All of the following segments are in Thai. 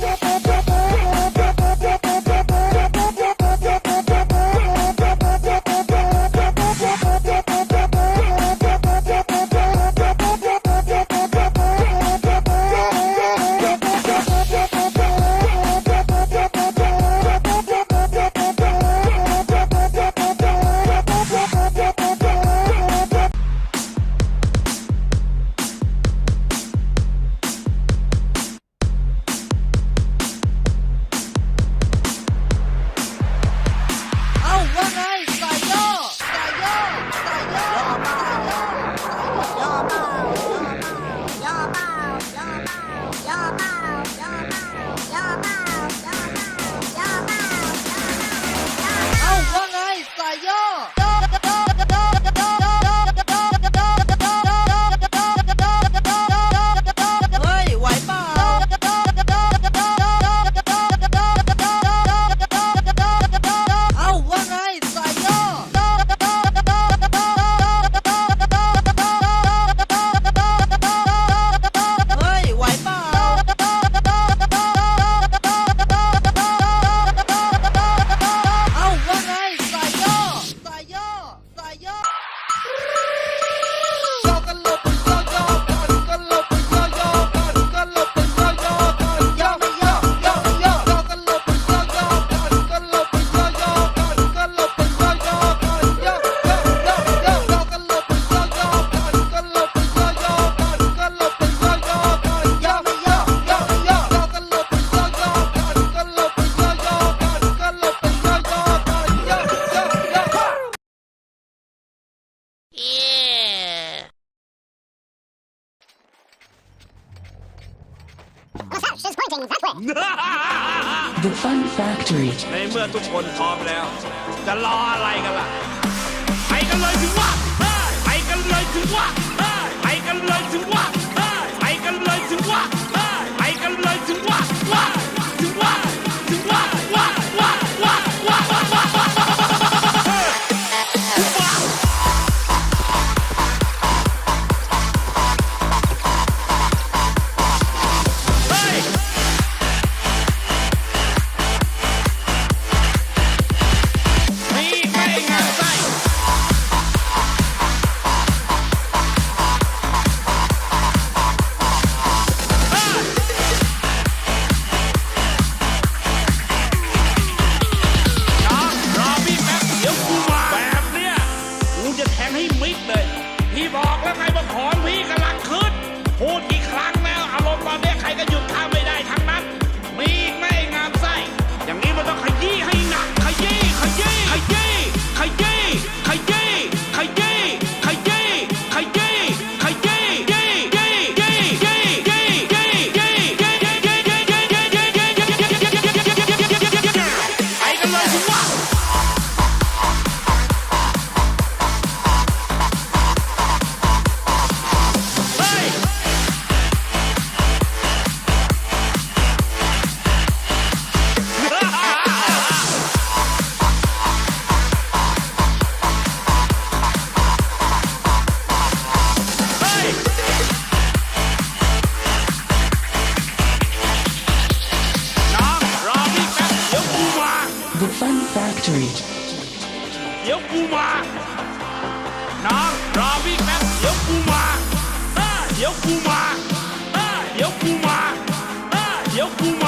Yeah. 我们又多赚了。 ดี๋ยวกูมาน้องรอวิ่งแป๊บเดี๋ยวกูมาเออเดี๋ยวกูมาเออเดี๋ยวกูมาเออเดี๋ยวกูมา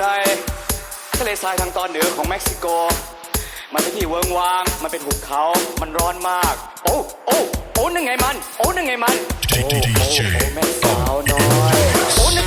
ในทะเลทรายทางตอนเหนือของเม็กซิโก มันเป็นที่เวิงวาง มันเป็นหุบเขา มันร้อนมาก โอ้โอ้โอ้นึงไงมัน โอ้นึงไงมัน โอ้โอ้แม่สาวน้อยโอ้นึง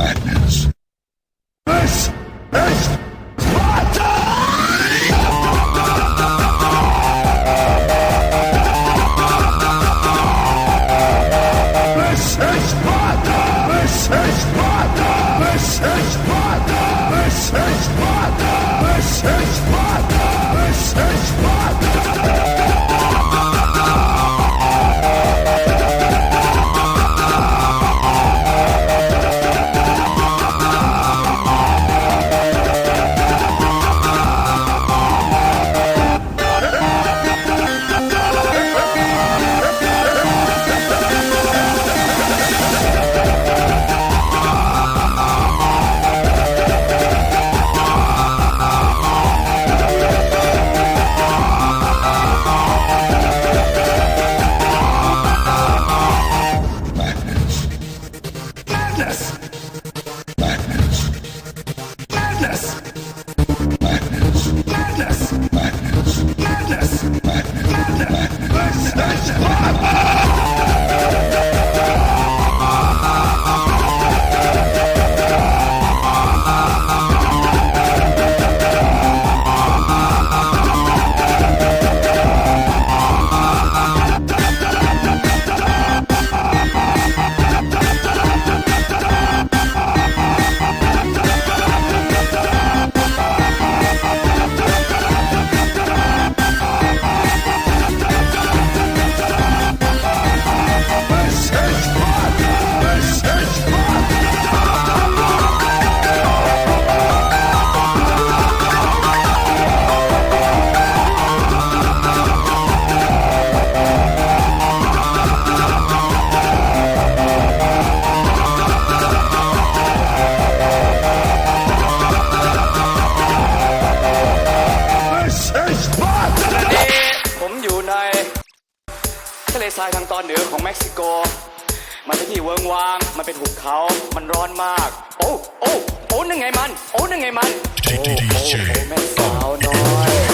Batman. ทรายทางตอนเหนือของเม็กซิโก มันเป็นที่เวิงวาง มันเป็นหุบเขา มันร้อนมาก โอ้ โอ้ โอ้นึงไงมัน โอ้นึงไงมัน โอ้โอ้โอ้แม่สาวน้อย